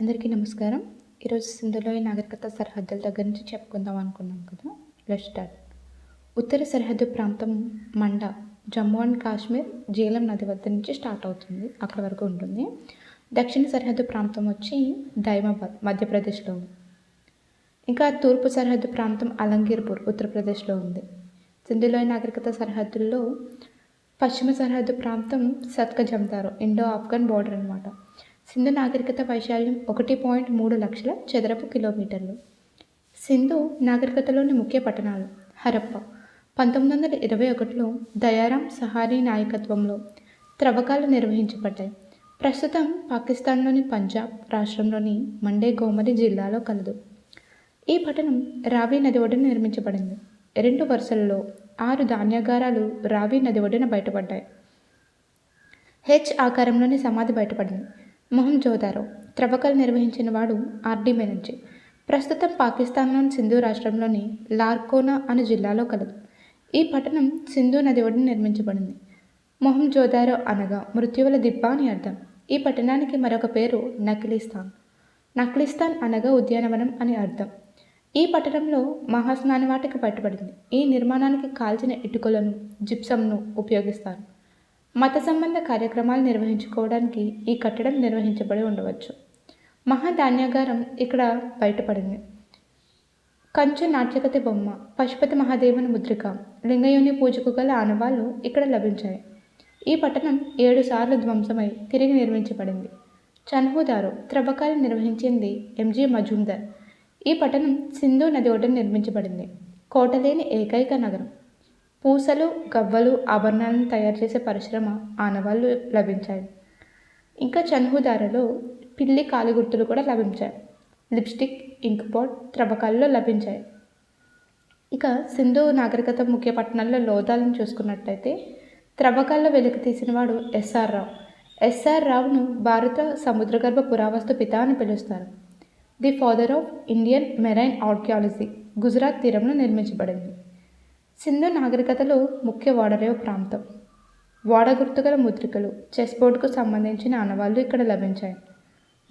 అందరికీ నమస్కారం. ఈరోజు సింధులోయ నాగరికత సరిహద్దుల దగ్గర నుంచి చెప్పుకుందాం అనుకున్నాం కదా. లెట్ స్టార్ట్ ఉత్తర సరిహద్దు ప్రాంతం మండ జమ్మూ అండ్ కాశ్మీర్ జీలం నది వద్ద నుంచి స్టార్ట్ అవుతుంది. అక్కడ వరకు ఉంటుంది. దక్షిణ సరిహద్దు ప్రాంతం వచ్చి దైమాబాద్ మధ్యప్రదేశ్లో ఉంది. ఇంకా తూర్పు సరిహద్దు ప్రాంతం అలంగీర్పూర్ ఉత్తరప్రదేశ్లో ఉంది. సింధులోయ నాగరికత సరిహద్దుల్లో పశ్చిమ సరిహద్దు ప్రాంతం సత్క జమ్తారు ఇండో ఆఫ్ఘన్ బార్డర్ అనమాట సింధు నాగరికత వైశాల్యం ఒకటి పాయింట్ మూడు లక్షల చదరపు కిలోమీటర్లు. సింధు నాగరికతలోని ముఖ్య పట్టణాలు హరప్ప. పంతొమ్మిది వందల ఇరవై ఒకటిలో దయారాం సహారీ నాయకత్వంలో త్రవ్వకాలు నిర్వహించబడ్డాయి. ప్రస్తుతం పాకిస్తాన్లోని పంజాబ్ రాష్ట్రంలోని మండే గోమరి జిల్లాలో కలదు. ఈ పట్టణం రావి నది ఒడ్డున నిర్మించబడింది. రెండు వరుసలలో ఆరు ధాన్యాగారాలు రావి నది ఒడ్డున బయటపడ్డాయి. హెచ్ ఆకారంలోని సమాధి బయటపడింది. మొహం జోదారో. త్రవ్వకలు నిర్వహించిన వాడు ఆర్డి బెనర్జీ ప్రస్తుతం పాకిస్తాన్లోని సింధు రాష్ట్రంలోని లార్కోనా అనే జిల్లాలో కలదు. ఈ పట్టణం సింధు నది ఒడ్డున నిర్మించబడింది. మొహం జోదారో అనగా మృత్యువుల దిబ్బ అని అర్థం. ఈ పట్టణానికి మరొక పేరు నకిలిస్తాన్. నక్లిస్తాన్ అనగా ఉద్యానవనం అని అర్థం. ఈ పట్టణంలో మహాస్నానవాటిక పట్టుబడింది. ఈ నిర్మాణానికి కాల్చిన ఇటుకలను జిప్సంను ఉపయోగిస్తారు. మత సంబంధ కార్యక్రమాలు నిర్వహించుకోవడానికి ఈ కట్టడం నిర్వహించబడి ఉండవచ్చు. మహాధాన్యాగారం ఇక్కడ బయటపడింది. కంచు నాట్యకతి బొమ్మ పశుపతి మహాదేవుని ముద్రిక లింగయోని పూజకు గల ఆనవాళ్ళు ఇక్కడ లభించాయి. ఈ పట్టణం ఏడు సార్లు ధ్వంసమై తిరిగి నిర్మించబడింది. చన్హుదారు త్రవ్వకాలు నిర్వహించింది ఎంజి మజుందర్. ఈ పట్టణం సింధు నది ఒడ్డున నిర్మించబడింది. కోటలేని ఏకైక నగరం. పూసలు గవ్వలు ఆభరణాలను తయారు చేసే పరిశ్రమ ఆనవాళ్ళు లభించాయి. ఇంకా చన్హుదారలో పిల్లి కాలిగుర్తులు కూడా లభించాయి. లిప్స్టిక్ ఇంక్ పాట్ త్రవ్వకాల్లో లభించాయి. ఇక సింధు నాగరికత ముఖ్య పట్టణాల్లో లోదాలను చూసుకున్నట్టయితే త్రవ్వకాల్లో వెలికి తీసినవాడు ఎస్ఆర్ రావు. ఎస్ఆర్ రావును భారత సముద్రగర్భ పురావస్తు పిత అని పిలుస్తారు. The father of Indian marine archaeology Gujarat తీరంలో నిర్మించబడింది. సింధు నాగరికతలో ముఖ్య ఓడరేవు ప్రాంతం. ఓడ గుర్తుగల ముద్రికలు చెస్ బోర్డుకు సంబంధించిన ఆనవాళ్ళు ఇక్కడ లభించాయి.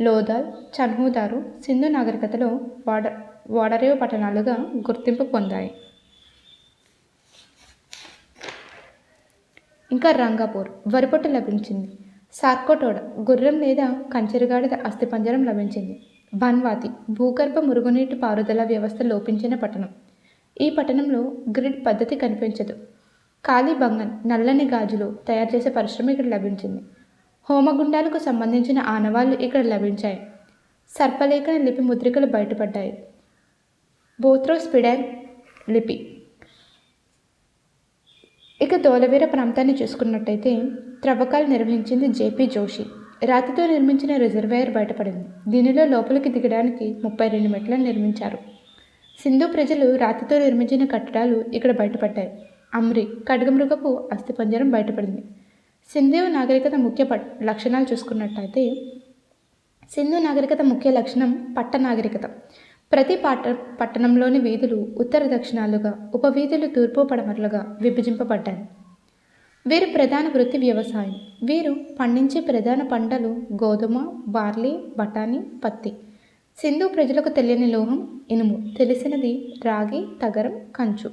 లోదాల్ చన్హూదారు సింధు నాగరికతలో ఓడ ఓడరేవు పట్టణాలుగా గుర్తింపు పొందాయి. ఇంకా రంగాపూర్ వరిపొట్టు లభించింది. సార్కోటోడ గుర్రం లేదా కంచెరుగాడిద అస్థిపంజరం లభించింది. బన్వాతి భూగర్భ మురుగునీటి పారుదల వ్యవస్థ లోపించిన పట్టణం. ఈ పట్టణంలో గ్రిడ్ పద్ధతి కనిపించదు. కాళీబంగన్ నల్లని గాజులు తయారు చేసే పరిశ్రమ ఇక్కడ లభించింది. హోమగుండాలకు సంబంధించిన ఆనవాళ్ళు ఇక్కడ లభించాయి. సర్పలేఖన లిపి ముద్రికలు బయటపడ్డాయి. బోత్రోస్పిడాన్ లిపి. ఇక దోలవీర ప్రాంతాన్ని చూసుకున్నట్టయితే త్రవ్వకాలు నిర్వహించింది జేపీ జోషి. రాతితో నిర్మించిన రిజర్వాయర్ బయటపడింది. దీనిలో లోపలికి దిగడానికి ముప్పై రెండు మెట్లను నిర్మించారు. సింధు ప్రజలు రాతితో నిర్మించిన కట్టడాలు ఇక్కడ బయటపడ్డాయి. అమ్రి ఖడ్గమృగపు అస్థిపంజరం బయటపడింది. సింధు నాగరికత ముఖ్య పట్ లక్షణాలు చూసుకున్నట్టయితే సింధు నాగరికత ముఖ్య లక్షణం పట్ట నాగరికత. ప్రతి పట్ట పట్టణంలోని వీధులు ఉత్తర దక్షిణాలుగా ఉపవీధులు తూర్పు పడమరలుగా విభజింపబడ్డాయి. వీరి ప్రధాన వృత్తి వ్యవసాయం. వీరు పండించే ప్రధాన పంటలు గోధుమ బార్లీ బఠానీ పత్తి. సింధు ప్రజలకు తెలియని లోహం ఇనుము తెలిసినది రాగి తగరం కంచు.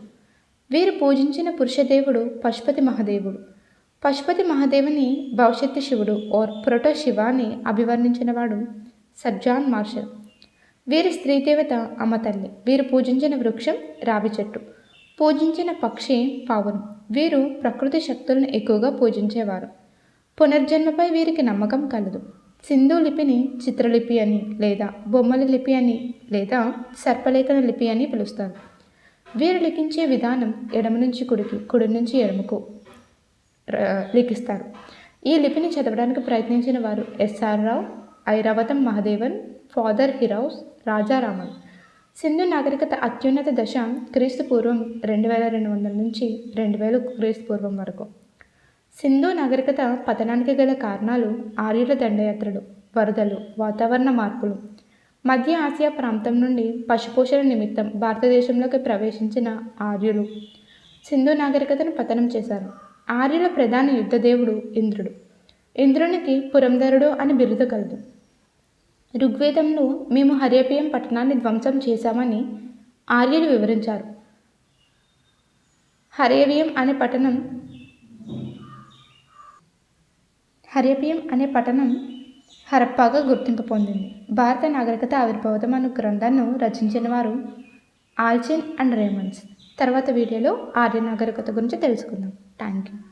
వీరు పూజించిన పురుషదేవుడు పశుపతి మహాదేవుడు. పశుపతి మహాదేవుని భవిష్యత్తు శివుడు ఓర్ ప్రొటో శివాని అభివర్ణించినవాడు సర్జాన్ మార్షల్. వీరి స్త్రీ దేవత అమ్మతల్లి వీరు పూజించిన వృక్షం రావి చెట్టు. పూజించిన పక్షి పావురం. వీరు ప్రకృతి శక్తులను ఎక్కువగా పూజించేవారు. పునర్జన్మపై వీరికి నమ్మకం కలదు. సింధు లిపిని చిత్రలిపి అని లేదా బొమ్మల లిపి అని లేదా సర్పలేఖన లిపి అని పిలుస్తారు. వీరు లిఖించే విధానం ఎడమ నుంచి కుడికి కుడి నుంచి ఎడమకు లిఖిస్తారు. ఈ లిపిని చదవడానికి ప్రయత్నించిన వారు SR Rao Iravatham Mahadevan father Heras Rajaraman Sindhu నాగరికత అత్యున్నత దశ క్రీస్తు పూర్వం రెండు వేల రెండు వందల నుంచి రెండు వేలు క్రీస్తు పూర్వం వరకు. సింధు నాగరికత పతనానికి గల కారణాలు ఆర్యుల దండయాత్రలు వరదలు వాతావరణ మార్పులు. మధ్య ఆసియా ప్రాంతం నుండి పశుపోషణ నిమిత్తం భారతదేశంలోకి ప్రవేశించిన ఆర్యులు. సింధు నాగరికతను పతనం చేశారు. ఆర్యుల ప్రధాన యుద్ధ దేవుడు ఇంద్రుడు. ఇంద్రునికి పురంధరుడు అని బిరుదు కలదు. ఋగ్వేదంలో మేము హరేపియం పట్టణాన్ని ధ్వంసం చేశామని ఆర్యులు వివరించారు. హరేవియం అనే పట్టణం హరేపియం అనే పట్టణం హరప్పాగా గుర్తింపు పొందింది. భారత నాగరికత ఆవిర్భావం అనే గ్రంథాన్ని రచించిన వారు ఆల్చిన్ అండ్ రేమండ్స్. తర్వాత వీడియోలో ఆర్య నాగరికత గురించి తెలుసుకుందాం. Thank you